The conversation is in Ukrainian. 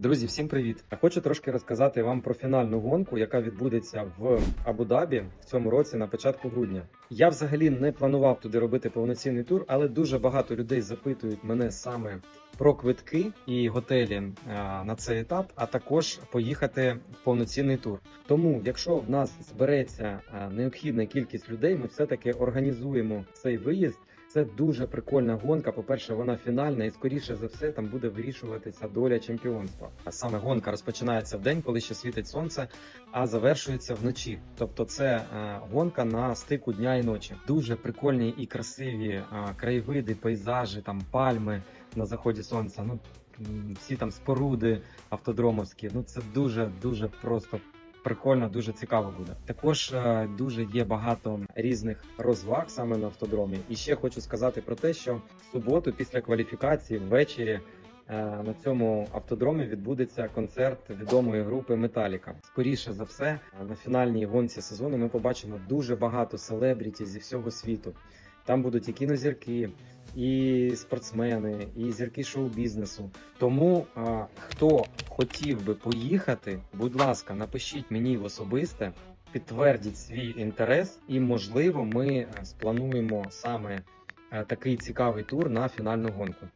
Друзі, всім привіт! Хочу трошки розказати вам про фінальну гонку, яка відбудеться в Абу-Дабі в цьому році на початку грудня. Я взагалі не планував туди робити повноцінний тур, але дуже багато людей запитують мене саме про квитки і готелі на цей етап, а також поїхати в повноцінний тур. Тому, якщо в нас збереться необхідна кількість людей, ми все-таки організуємо цей виїзд. Це дуже прикольна гонка. По-перше, вона фінальна, і скоріше за все там буде вирішуватися доля чемпіонства. А саме гонка розпочинається в день, коли ще світить сонце, а завершується вночі. Тобто, це е, гонка на стику дня і ночі. Дуже прикольні і красиві е, краєвиди, пейзажі, там пальми на заході сонця. Ну всі там споруди автодромовські. Ну це дуже дуже просто прикольно, дуже цікаво буде. Також е, дуже є багато різних розваг саме на автодромі. І ще хочу сказати про те, що в суботу, після кваліфікації, ввечері. е, На цьому автодромі відбудеться концерт відомої групи Металіка. Скоріше за все, на фінальній гонці сезону ми побачимо дуже багато селебріті зі всього світу. Там будуть і кінозірки, і спортсмени, і зірки шоу-бізнесу. Тому а, хто хотів би поїхати, будь ласка, напишіть мені в особисте, підтвердіть свій інтерес, і можливо, ми сплануємо саме такий цікавий тур на фінальну гонку.